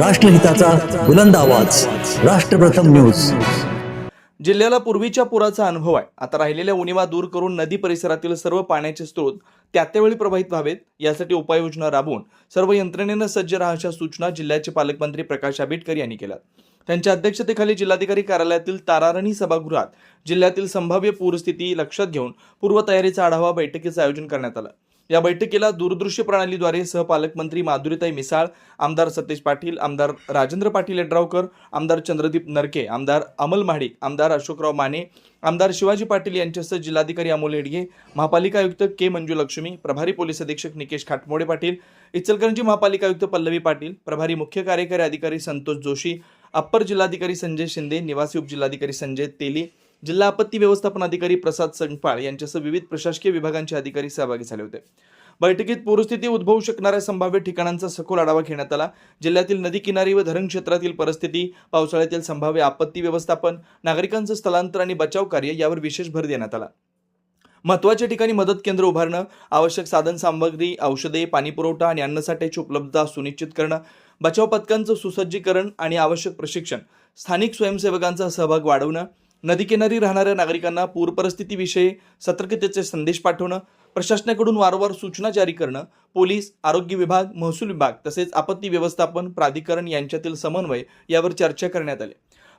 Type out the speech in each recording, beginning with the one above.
राष्ट्रहिताचा बुलंद आवाज. राष्ट्रप्रथम न्यूज. जिल्ह्याला पूर्वीच्या पुराचा अनुभव आहे. आता राहिलेल्या उणिवा दूर करून नदी परिसरातील सर्व पाण्याचे स्रोत त्या त्यावेळी प्रभावित व्हावेत यासाठी उपाययोजना राबवून सर्व यंत्रणेनं सज्ज राहायच्या सूचना जिल्ह्याचे पालकमंत्री प्रकाश आंबेडकर यांनी केल्या. त्यांच्या अध्यक्षतेखाली जिल्हाधिकारी कार्यालयातील तारारणी सभागृहात जिल्ह्यातील संभाव्य पूरस्थिती लक्षात घेऊन पूर्वतयारीचा आढावा बैठकीचं आयोजन करण्यात आलं. या बैठकीला दूरदृश्य प्रणालीद्वारे सहपालकमंत्री माधुरीताई मिसाळ आमदार सतेज पाटील आमदार राजेंद्र पाटील यड्रावकर आमदार चंद्रदीप नरके आमदार अमल महाडिक आमदार अशोकराव माने आमदार शिवाजी पाटील यांच्यासह जिल्हाधिकारी अमोल येडगे महापालिका आयुक्त के मंजुलक्ष्मी प्रभारी पोलीस अधीक्षक निकेश खाटमोडे पाटील इचलकरंजी महापालिका आयुक्त पल्लवी पाटील प्रभारी मुख्य कार्यकारी अधिकारी संतोष जोशी अप्पर जिल्हाधिकारी संजय शिंदे निवासी उपजिल्हाधिकारी संजय तेली जिल्हा आपत्ती व्यवस्थापन अधिकारी प्रसाद संगपाळ यांच्यासह विविध प्रशासकीय विभागांचे अधिकारी सहभागी झाले होते. बैठकीत पूरस्थिती उद्भवू शकणाऱ्या संभाव्य ठिकाणांचा सखोल आढावा घेण्यात आला. जिल्ह्यातील नदी किनारी व धरण क्षेत्रातील परिस्थिती पावसाळ्यातील संभाव्य आपत्ती व्यवस्थापन नागरिकांचं स्थलांतर आणि बचाव कार्य यावर विशेष भर देण्यात आला. महत्त्वाच्या ठिकाणी मदत केंद्र उभारणं आवश्यक साधन सामग्री औषधे पाणी पुरवठा आणि अन्नसाठ्याची उपलब्धता सुनिश्चित करणं बचाव पथकांचं सुसज्जीकरण आणि आवश्यक प्रशिक्षण स्थानिक स्वयंसेवकांचा सहभाग वाढवणं नदीकिनारी राहणाऱ्या नागरिकांना पूर परिस्थितीविषयी सतर्कतेचे संदेश पाठवणं प्रशासनाकडून वारंवार सूचना जारी करणं पोलीस आरोग्य विभाग महसूल विभाग तसेच आपत्ती व्यवस्थापन प्राधिकरण यांच्यातील समन्वय यावर चर्चा करण्यात आली.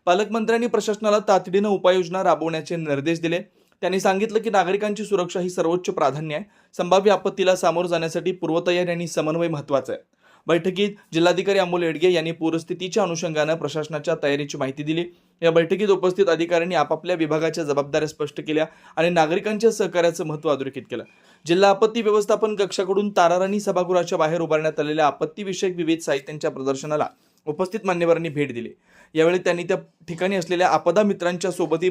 पालकमंत्र्यांनी प्रशासनाला तातडीनं उपाययोजना राबवण्याचे निर्देश दिले. त्यांनी सांगितलं की नागरिकांची सुरक्षा ही सर्वोच्च प्राधान्य आहे. संभाव्य आपत्तीला सामोरं जाण्यासाठी पूर्वतयारी आणि समन्वय महत्त्वाचा आहे. बैठकीत जिल्हाधिकारी अमोल येडगे यांनी पूरस्थितीच्या अनुषंगानं प्रशासनाच्या तयारीची माहिती दिली. या बैठकीत उपस्थित अधिकाऱ्यांनी आपापल्या विभागाच्या जबाबदाऱ्या स्पष्ट केल्या आणि नागरिकांच्या सहकार्याचं महत्त्व अधोरेखित केलं. जिल्हा आपत्ती व्यवस्थापन कक्षाकडून ताराराणी सभागृहाच्या बाहेर उभारण्यात आलेल्या आपत्तीविषयक विविध साहित्यांच्या प्रदर्शनाला उपस्थित मान्यवरांनी भेट दिली. यावेळी त्यांनी त्या ठिकाणी असलेल्या आपदा मित्रांच्या सोबतही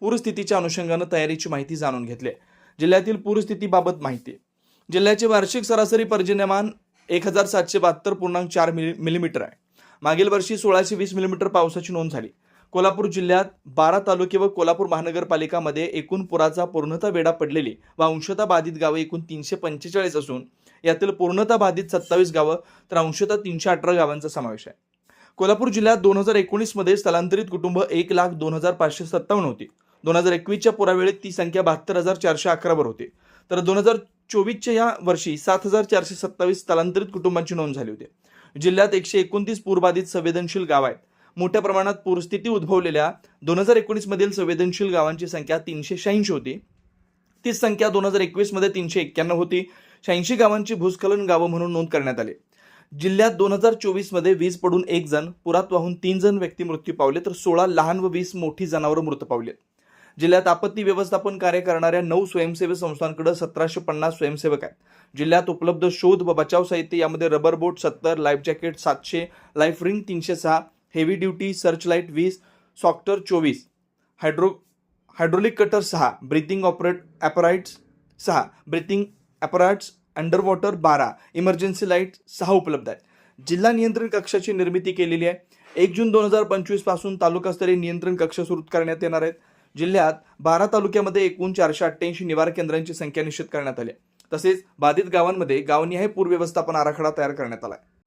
पूरस्थितीच्या अनुषंगानं तयारीची माहिती जाणून घेतली. जिल्ह्यातील पूरस्थितीबाबत माहिती. जिल्ह्याचे वार्षिक सरासरी पर्जन्यमान एक हजार सातशे बहात्तर पूर्णांक चार मिली मिलीमीटर आहे. मागील वर्षी सोळाशे वीस मिलीमीटर पावसाची नोंद झाली. कोल्हापूर जिल्ह्यात बारा तालुके व कोल्हापूर महानगरपालिकामध्ये एकूण पुराचा पूर्णता वेढा पडलेली व अंशतः बाधित गावं एकूण तीनशे पंचेचाळीस असून यातील पूर्णता बाधित सत्तावीस गावं तर अंशतः तीनशे अठरा गावांचा समावेश आहे. कोल्हापूर जिल्ह्यात दोन हजार एकोणीसमध्ये स्थलांतरित कुटुंब एक लाख दोन हजार पाचशे सत्तावन्न होती. दोन हजार एकवीसच्या पुरावेळी ती संख्या बहात्तर हजार चारशे अकरावर होती. तर दोन हजार चोवीसच्या या वर्षी सात हजार चारशे सत्तावीस स्थलांतरित कुटुंबांची नोंद झाली होती. जिल्ह्यात एकशे एकोणतीस पूरबाधित संवेदनशील गाव आहेत. मोठ्या प्रमाणात पूरस्थिती उद्भवलेल्या दोन हजार एकोणीसमधील संवेदनशील गावांची संख्या तीनशे शहाऐंशी होती. तीच संख्या दोन हजार एकवीसमध्ये तीनशे एक्क्याण्णव होती. शहाऐंशी गावांची भूस्खलन गावं म्हणून नोंद करण्यात आली. जिल्ह्यात दोन हजार चोवीसमध्ये वीज पडून एक जण पुरात वाहून तीन जण व्यक्ती मृत्यू पावले तर सोळा लहान व वीस मोठी जनावरं मृत पावलेत जिल्ह्यात आपत्ती व्यवस्थापन कार्य करणाऱ्या नऊ स्वयंसेवी संस्थांकडे सतराशे पन्नास स्वयंसेवक आहेत. जिल्ह्यात उपलब्ध शोध व बचाव साहित्य यामध्ये रबर बोट सत्तर लाईफ जॅकेट सातशे लाईफ रिंग तीनशे सहा हेवी ड्युटी सर्च लाइट वीस सॉफ्टर चोवीस हायड्रो हायड्रोलिक कटर सहा ब्रिथिंग ऑपरेट ॲपराइट्स सहा ब्रिथिंग ॲपराइट्स अंडर वॉटर बारा इमर्जन्सी लाइट सहा उपलब्ध आहेत. जिल्हा नियंत्रण कक्षाची निर्मिती केलेली आहे. एक जून दोन हजार पंचवीसपासून तालुकास्तरीय नियंत्रण कक्ष सुरू करण्यात येणार आहेत. जिल्ह्यात बारा तालुक्यामध्ये एकूण चारशे अठ्ठ्याऐंशी निवार केंद्रांची संख्या निश्चित करण्यात आली तसेच बाधित गावांमध्ये गावनिहाय पूर व्यवस्थापन आराखडा तयार करण्यात आला आहे.